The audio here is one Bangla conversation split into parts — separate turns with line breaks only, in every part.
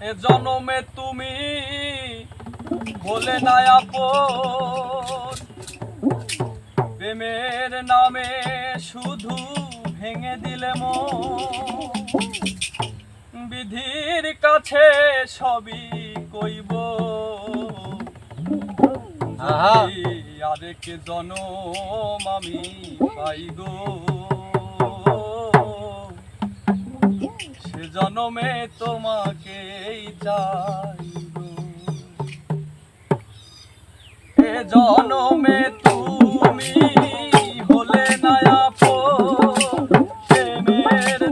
এ জনমে তুমি বলে না আপন। প্রেমের নামে শুধু ভেঙে দিলে বিধির কাছে সবই কইব। আরেক জনম আমি পাই জনমে তোমাকে চাই এ জনমে তুমি বলে নয়া পো মেয়ের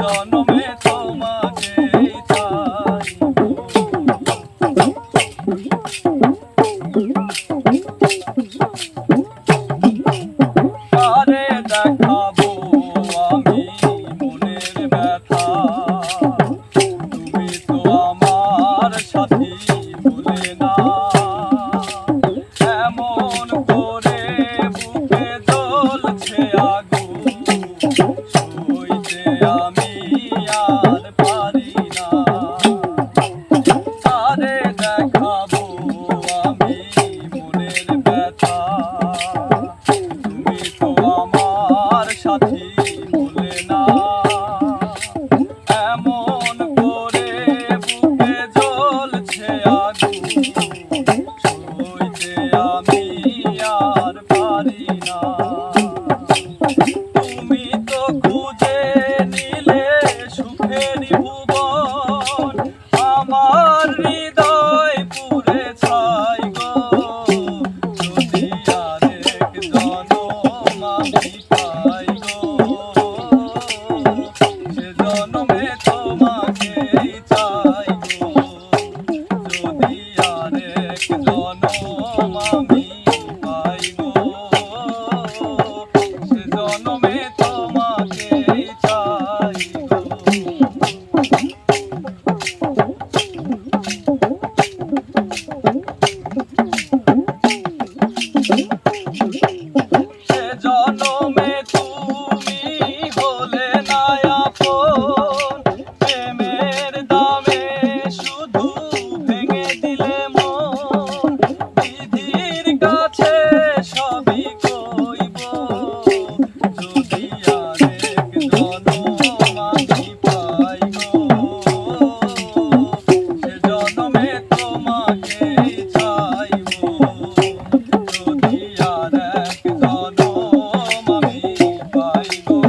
জনমে তোমাকে চাই 下提。Bye.